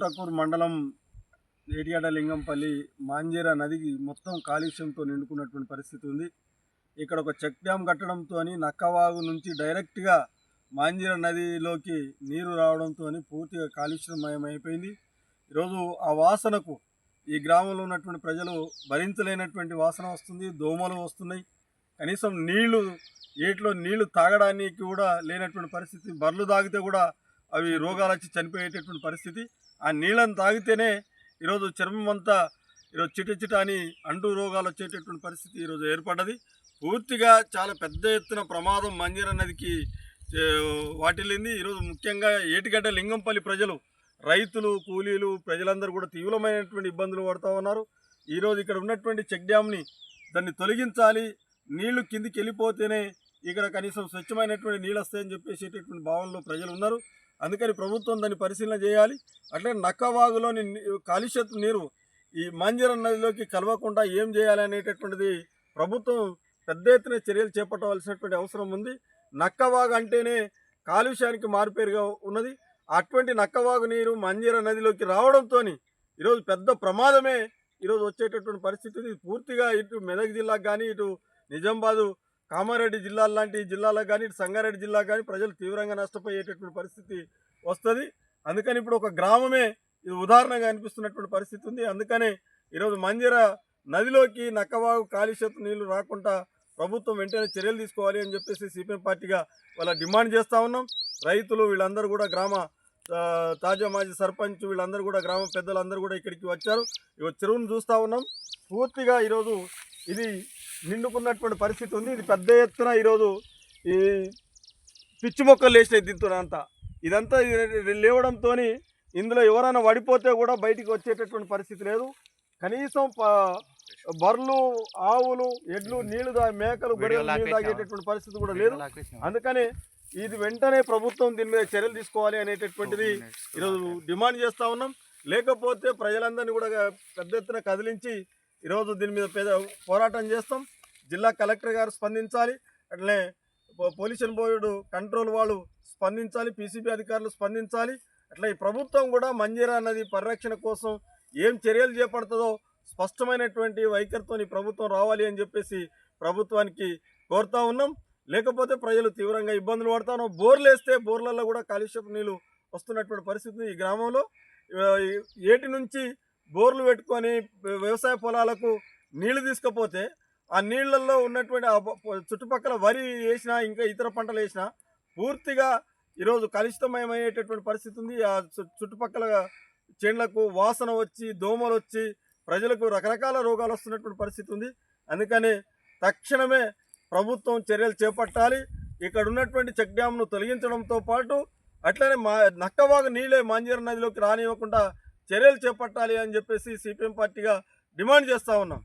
తోటకూరు మండలం ఏటిగడ్డ లింగంపల్లి మాంజీరా నదికి మొత్తం కాలుష్యంతో నిండుకున్నటువంటి పరిస్థితి ఉంది. ఇక్కడ ఒక చెక్ డ్యామ్ కట్టడంతో నక్కవాగు నుంచి డైరెక్ట్గా మాంజీరా నదిలోకి నీరు రావడంతో పూర్తిగా కాలుష్యమయం అయిపోయింది ఈరోజు ఆ వాసనకు ఈ గ్రామంలో ఉన్నటువంటి ప్రజలు భరించలేనటువంటి వాసన వస్తుంది దోమలు వస్తున్నాయి. కనీసం నీళ్ళు ఏట్లో నీళ్ళు తాగడానికి కూడా లేనటువంటి పరిస్థితి బర్రెలు తాగితే కూడా అవి రోగాలు వచ్చి చనిపోయేటటువంటి పరిస్థితి. ఆ నీళ్ళని తాగితేనే ఈరోజు చర్మం అంతా ఈరోజు చిట చిట అని అంటు రోగాలు వచ్చేటటువంటి పరిస్థితి ఈరోజు ఏర్పడ్డది. పూర్తిగా చాలా పెద్ద ఎత్తున ప్రమాదం మంజీర నదికి వాటిల్లింది. ఈరోజు ముఖ్యంగా ఏటిగడ్డ లింగంపల్లి ప్రజలు రైతులు కూలీలు ప్రజలందరూ కూడా తీవ్రమైనటువంటి ఇబ్బందులు పడుతూ ఉన్నారు. ఈరోజు ఇక్కడ ఉన్నటువంటి చెక్ డ్యామ్ని దాన్ని తొలగించాలి. నీళ్ళు కిందికి వెళ్ళిపోతేనే ఇక్కడ కనీసం స్వచ్ఛమైనటువంటి నీళ్ళు వస్తాయని చెప్పేసేటటువంటి భావనలో ప్రజలు ఉన్నారు. అందుకని ప్రభుత్వం దాన్ని పరిశీలన చేయాలి. అట్లే నక్కవాగులోని ని- నీరు ఈ మంజీర నదిలోకి కలవకుండా ఏం చేయాలి అనేటటువంటిది ప్రభుత్వం పెద్ద ఎత్తున చర్యలు చేపట్టవలసినటువంటి అవసరం ఉంది. నక్కవాగు అంటేనే కాలుష్యానికి మారుపేరుగా ఉన్నది. అటువంటి నక్కవాగు నీరు మంజీర నదిలోకి రావడంతో ఈరోజు పెద్ద ప్రమాదమే ఈరోజు వచ్చేటటువంటి పరిస్థితి. పూర్తిగా ఇటు మెదక్ జిల్లాకు కానీ ఇటు నిజామాబాదు కామారెడ్డి జిల్లాల లాంటి జిల్లాలకు కానీ ఇటు సంగారెడ్డి జిల్లా కానీ ప్రజలు తీవ్రంగా నష్టపోయేటటువంటి పరిస్థితి వస్తుంది. అందుకని ఇప్పుడు ఒక గ్రామమే ఇది ఉదాహరణగా అనిపిస్తున్నటువంటి పరిస్థితి ఉంది. అందుకనే ఈరోజు మంజర నదిలోకి నక్కవాగు కాలుష్యత నీళ్ళు రాకుండా ప్రభుత్వం వెంటనే చర్యలు తీసుకోవాలి అని చెప్పేసి సిపిఎం పార్టీగా వాళ్ళ డిమాండ్ చేస్తూ ఉన్నాం. రైతులు వీళ్ళందరూ కూడా గ్రామ తాజా మాజీ సర్పంచ్ వీళ్ళందరూ కూడా గ్రామ పెద్దలందరూ కూడా ఇక్కడికి వచ్చారు. ఇవ చెరువును చూస్తూ ఉన్నాం. పూర్తిగా ఈరోజు ఇది నిండుకున్నటువంటి పరిస్థితి ఉంది. ఇది పెద్ద ఎత్తున ఈరోజు ఈ పిచ్చి మొక్కలు లేచినాయి దీంతో అంతా ఇదంతా ఇది లేవడంతో ఇందులో ఎవరైనా పడిపోతే కూడా బయటికి వచ్చేటటువంటి పరిస్థితి లేదు. కనీసం బర్రెలు ఆవులు ఎడ్లు నీళ్ళు దా మేకలు గొర్రెలు నీళ్ళు తాగేటటువంటి పరిస్థితి కూడా లేదు. అందుకని ఇది వెంటనే ప్రభుత్వం దీని మీద చర్యలు తీసుకోవాలి అనేటటువంటిది ఈరోజు డిమాండ్ చేస్తూ ఉన్నాం. లేకపోతే ప్రజలందరినీ కూడా పెద్ద ఎత్తున కదిలించి ఈరోజు దీని మీద పేద పోరాటం చేస్తాం. జిల్లా కలెక్టర్ గారు స్పందించాలి. అట్లనే పొల్యూషన్ బోర్డు కంట్రోల్ వాళ్ళు స్పందించాలి. పీసీబీ అధికారులు స్పందించాలి. అట్లా ఈ ప్రభుత్వం కూడా మంజీరా నది పరిరక్షణ కోసం ఏం చర్యలు చేపడుతుందో స్పష్టమైనటువంటి వైఖరితో ప్రభుత్వం రావాలి అని చెప్పేసి ప్రభుత్వానికి కోరుతా ఉన్నాం. లేకపోతే ప్రజలు తీవ్రంగా ఇబ్బందులు పడతా ఉన్నాం బోర్లు వేస్తే బోర్లలో కూడా కాలుష్యపు నీళ్ళు వస్తున్నటువంటి పరిస్థితి ఈ గ్రామంలో. ఏటి నుంచి బోర్లు పెట్టుకొని వ్యవసాయ పొలాలకు నీళ్ళు తీసుకపోతే ఆ నీళ్ళల్లో ఉన్నటువంటి చుట్టుపక్కల వరి వేసినా ఇంకా ఇతర పంటలు వేసినా పూర్తిగా ఈరోజు కలుషితమయమయ్యేటటువంటి పరిస్థితి ఉంది. ఆ చు- చుట్టుపక్కల చేన్లకు వాసన వచ్చి దోమలు వచ్చి ప్రజలకు రకరకాల రోగాలు వస్తున్నటువంటి పరిస్థితి ఉంది. అందుకని తక్షణమే ప్రభుత్వం చర్యలు చేపట్టాలి. ఇక్కడ ఉన్నటువంటి చెక్ డ్యామ్ను తొలగించడంతో పాటు అట్లనే మా నక్కవాగు నీళ్ళే మాంజీర నదిలోకి రానివ్వకుండా చర్యలు చేపట్టాలి అని చెప్పేసి సిపిఎం పార్టీగా డిమాండ్ చేస్తూ ఉన్నాం.